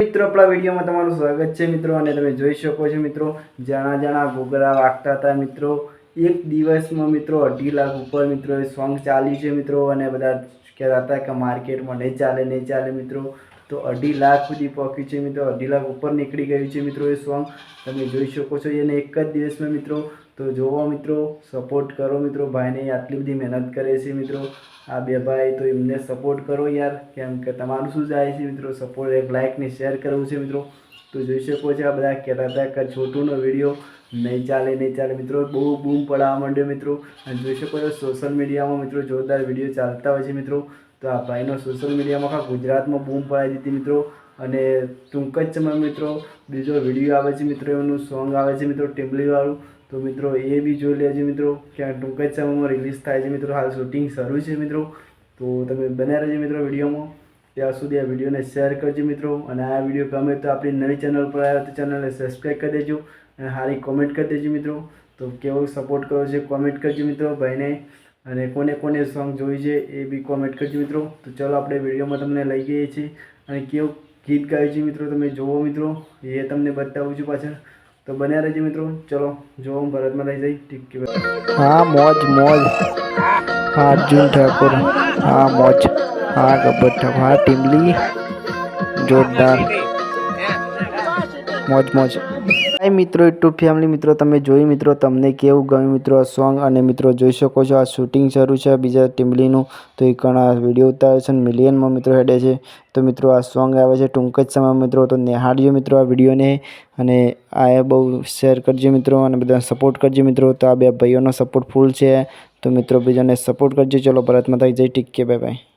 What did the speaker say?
મિત્રો, આપણા વિડીયોમાં તમારું સ્વાગત છે મિત્રો, અને તમે જોઈ શકો છો મિત્રો, જાણા જાણા ગોગરા વાગતા હતા મિત્રો. એક દિવસમાં મિત્રો, અઢી લાખ ઉપર મિત્રો એ સોંગ ચાલ્યું છે મિત્રો, અને બધા કહેતા હતા કે માર્કેટમાં નહીં ચાલે નહીં ચાલે મિત્રો. તો અઢી લાખ સુધી પહોંચ્યું છે મિત્રો. અઢી લાખ ઉપર નીકળી ગયું છે મિત્રો એ સોંગ તમે જોઈ શકો છો એને એક જ દિવસમાં મિત્રો. તો જોવો મિત્રો સપોર્ટ કરો મિત્રો. ભાઈને આટલી બધી મહેનત કરે છે મિત્રો. આ બે ભાઈ તો એમને સપોર્ટ કરો યાર. કેમ કે તમારું શું જાય છે મિત્રો? સપોર્ટ એક લાઇકને શેર કરવું છે મિત્રો. તો જોઈ શકો છો આ બધા કહેતા હતા કે છોટુનો વીડિયો નહીં ચાલે નહીં ચાલે મિત્રો. બહુ બૂમ પડાવવા માંડ્યો મિત્રો. જોઈ શકો છો સોશિયલ મીડિયામાં મિત્રો જોરદાર વીડિયો ચાલતા હોય છે મિત્રો. તો આ ભાઈનો સોશિયલ મીડિયામાં આખા ગુજરાતમાં બૂમ પડાવી દીધી મિત્રો. અને ટૂંક જ સમયમાં મિત્રો, બીજો વીડિયો આવે છે મિત્રો, એનું સોંગ આવે છે મિત્રો ટીમલીવાળું તો મિત્રો, એ બી જોઈ લેજો મિત્રો ક્યાં ટૂંક જ સમયમાં રિલીઝ થાય છે મિત્રો. હાલ શૂટિંગ શરૂ છે મિત્રો. તો તમે બન્યા રહેજો મિત્રો વિડીયોમાં. ત્યાં સુધી આ વિડીયોને શેર કરજો મિત્રો. અને આ વીડિયો ગમે તો આપણી નવી ચેનલ પર આવ્યો તો ચેનલને સબસ્ક્રાઈબ કરી દેજો. અને સારી કોમેન્ટ કરી દેજો મિત્રો. તો કેવો સપોર્ટ કરો છે કોમેન્ટ કરજો મિત્રો ભાઈને. અને કોને કોને સોંગ જોઈ છે એ બી કોમેન્ટ કરજો મિત્રો. તો ચલો આપણે વિડીયોમાં તમને લઈ ગઈએ છીએ. અને કેવું ગીત ગાયું છે મિત્રો તમે જુઓ મિત્રો. એ તમને બતાવું છું પાછળ. તો બન્યા રહેજો મિત્રો. ચલો જોવો હું ભરતમાં લઈ જઈ. ટીકી હા, મોજ મોજ. હા, અર્જુન ઠાકોર. હા, મોજ. હા, ગબ્બર ઠાકોર. હા ટીમલી જોરદાર. મોજ મોજ. હાય મિત્રો, યુટ્યુબ ફેમિલી મિત્રો, તમે જોઈ મિત્રો, તમને કેવું ગમ્યું મિત્રો આ સોંગ? અને મિત્રો, જોઈ શકો છો આ શૂટિંગ શરૂ છે બીજા ટીમલીનું, તો એ ઘણા વીડિયો ઉતારે છે મિલિયનમાં મિત્રો હેડે છે. તો મિત્રો, આ સોંગ આવે છે ટૂંક જ સમયમાં મિત્રો, તો નિહાળજો મિત્રો આ વિડીયોને, અને આ બહુ શેર કરજો મિત્રો, અને બધા સપોર્ટ કરજો મિત્રો, તો આ બે ભાઈઓનો સપોર્ટ ફૂલ છે. તો મિત્રો, બીજાને સપોર્ટ કરજો. ચલો ભરત થઈ જઈ ટીક કે બાય બાય